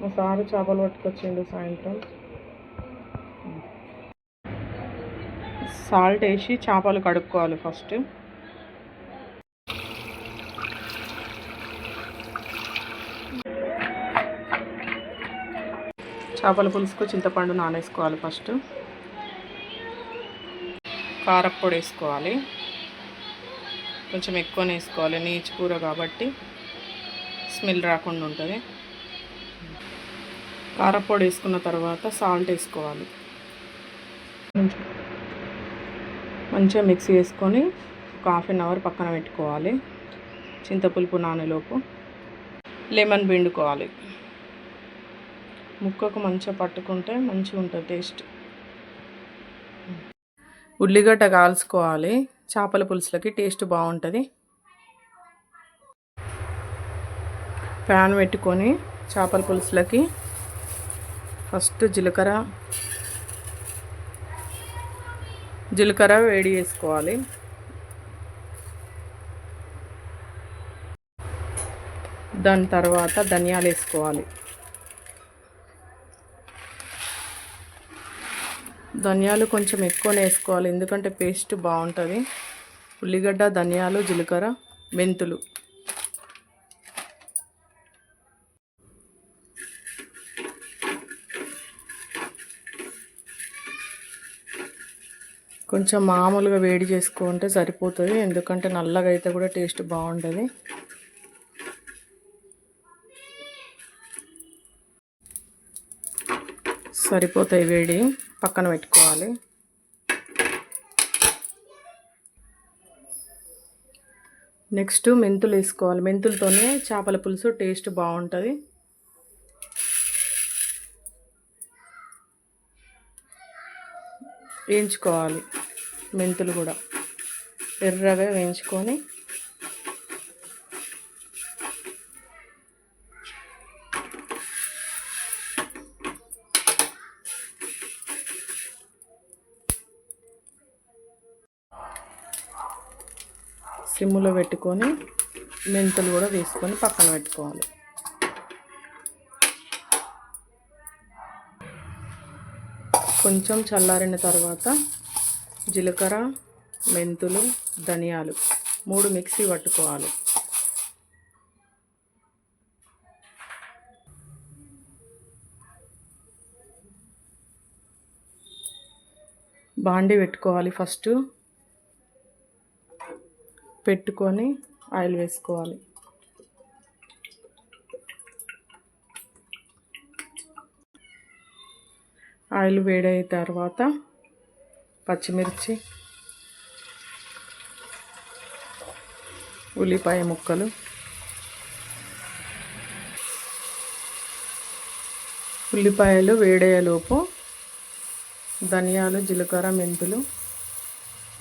మా సారు చేపలు పట్టుకొచ్చిండు సాయంత్రం. సాల్ట్ వేసి చేపలు కడుక్కోవాలి ఫస్ట్. చేపల పులుసుకు చింతపండు నానేసుకోవాలి ఫస్ట్. కారప్పొడి వేసుకోవాలి. కొంచెం ఎక్కువనే వేసుకోవాలి. నీచు కూర కాబట్టి స్మెల్ రాకుండా ఉంటుంది. కారపొడి వేసుకున్న తర్వాత సాల్ట్ వేసుకోవాలి. మంచిగా మిక్సీ వేసుకొని ఒక హాఫ్ అన్ అవర్ పక్కన పెట్టుకోవాలి. చింతపులుపు నానేలోపు లెమన్ పిండుకోవాలి. ముక్కకు మంచిగా పట్టుకుంటే మంచిగా ఉంటుంది టేస్ట్. ఉల్లిగడ్డ కాల్చుకోవాలి. చేపల పులుసులకి టేస్ట్ బాగుంటుంది. ప్యాన్ పెట్టుకొని చేపల పులుసులకి ఫస్ట్ జీలకర్ర జీలకర్ర వేడి చేసుకోవాలి. దాని తర్వాత ధనియాలు వేసుకోవాలి. ధనియాలు కొంచెం ఎక్కువనే వేసుకోవాలి. ఎందుకంటే పేస్ట్ బాగుంటుంది. ఉల్లిగడ్డ ధనియాలు జీలకర్ర మెంతులు. కొంచెం మామూలుగా వేడి చేసుకుంటే సరిపోతుంది. ఎందుకంటే నల్లగా అయితే కూడా టేస్ట్ బాగుంటుంది. సరిపోతాయి వేడి. పక్కన పెట్టుకోవాలి. నెక్స్ట్ మెంతులు వేసుకోవాలి. మెంతులతోనే చేపల పులుసు టేస్ట్ బాగుంటుంది. వేయించుకోవాలి మెంతులు కూడా. ఎర్రగా వేయించుకొని సిమ్లో పెట్టుకొని మెంతులు కూడా వేసుకొని పక్కన పెట్టుకోవాలి. కొంచెం చల్లారిన తర్వాత జీలకర్ర మెంతులు ధనియాలు మూడు మిక్సీ పట్టుకోవాలి. బాండి పెట్టుకోవాలి ఫస్ట్. పెట్టుకొని ఆయిల్ వేసుకోవాలి. ఆయిల్ వేడైన తర్వాత పచ్చిమిర్చి ఉల్లిపాయ ముక్కలు ఉల్లిపాయలు వేడయ్యేలోపు ధనియాలు జీలకర్ర మెంతులు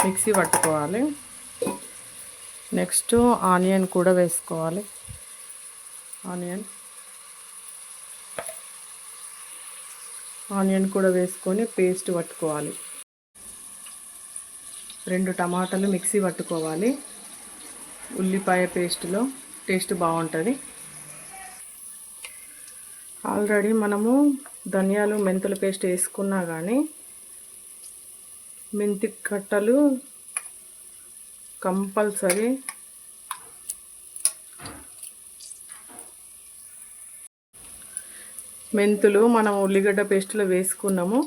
మిక్సీ పట్టుకోవాలి. నెక్స్ట్ ఆనియన్ కూడా వేసుకోవాలి. ఆనియన్. ఆనియన్ కూడా వేసుకొని పేస్ట్ పట్టుకోవాలి. రెండు టమాటాలు మిక్సీ పట్టుకోవాలి. ఉల్లిపాయ పేస్ట్లో టేస్ట్ బాగుంటుంది. ఆల్రెడీ మనము ధనియాలు మెంతుల పేస్ట్ వేసుకున్నా కానీ మెంతి కట్టలు కంపల్సరీ. మెంతులు మనం ఉల్లిగడ్డ పేస్ట్లో వేసుకున్నాము.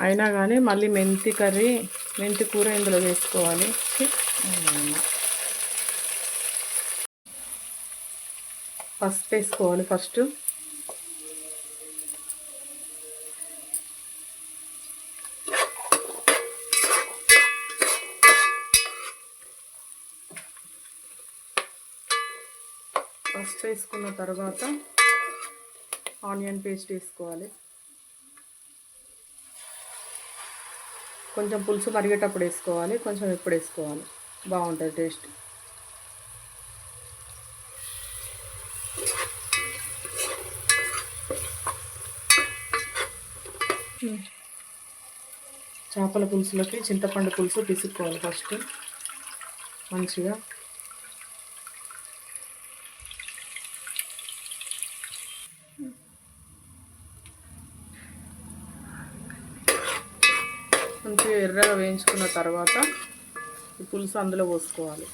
అయినా కానీ మళ్ళీ మెంతి కర్రీ మెంతి కూర ఇందులో వేసుకోవాలి. పసుపు వేసుకోవాలి ఫస్ట్. మిక్స్ వేసుకున్న తర్వాత ఆనియన్ పేస్ట్ వేసుకోవాలి. కొంచెం పులుసు మరిగేటప్పుడు వేసుకోవాలి కొంచెం ఎప్పుడు వేసుకోవాలి. బాగుంటుంది టేస్ట్. చేపల పులుసులోకి చింతపండు పులుసు పిసుక్కోవాలి ఫస్ట్. మంచిగా మంచిగా ఎర్రగా వేయించుకున్న తర్వాత ఈ పులుసు అందులో పోసుకోవాలి.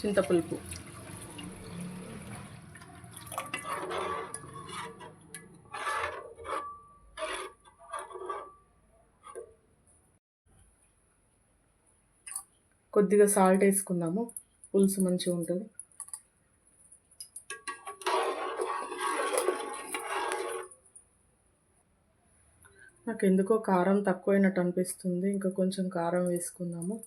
చింతపులుపు. కొద్దిగా సాల్ట్ వేసుకుందాము. పులుసు మంచిగా ఉంటుంది. నాకు ఎందుకో కారం తక్కువైనట్టు అనిపిస్తుంది ఇంకా కొంచెం కారం వేసుకుందాము.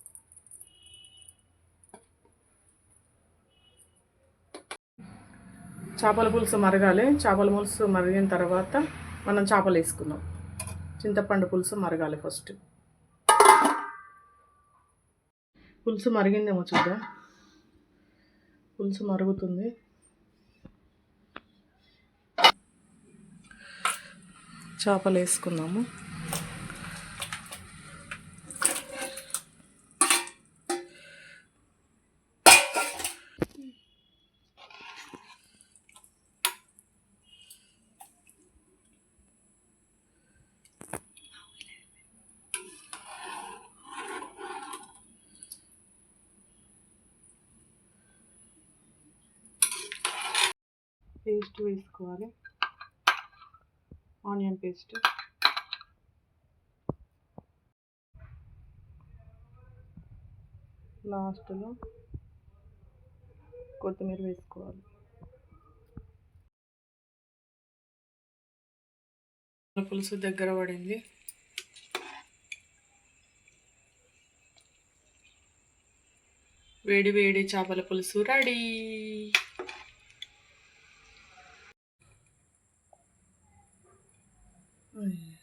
చేపల పులుసు మరగాలి. చేపల పులుసు మరిగిన తర్వాత మనం చేపలు వేసుకుందాం. చింతపండు పులుసు మరగాలి ఫస్ట్. పులుసు మరిగిందేమో చూద్దాం. పులుసు మరుగుతుంది. చేపలు వేసుకుందాము. పేస్ట్ వేసుకోవాలి. Onion paste. లాస్ట్లో కొత్తిమీర వేసుకోవాలి. పులుసు దగ్గర పడింది. వేడి వేడి చేపల పులుసు రెడీ. 嗯。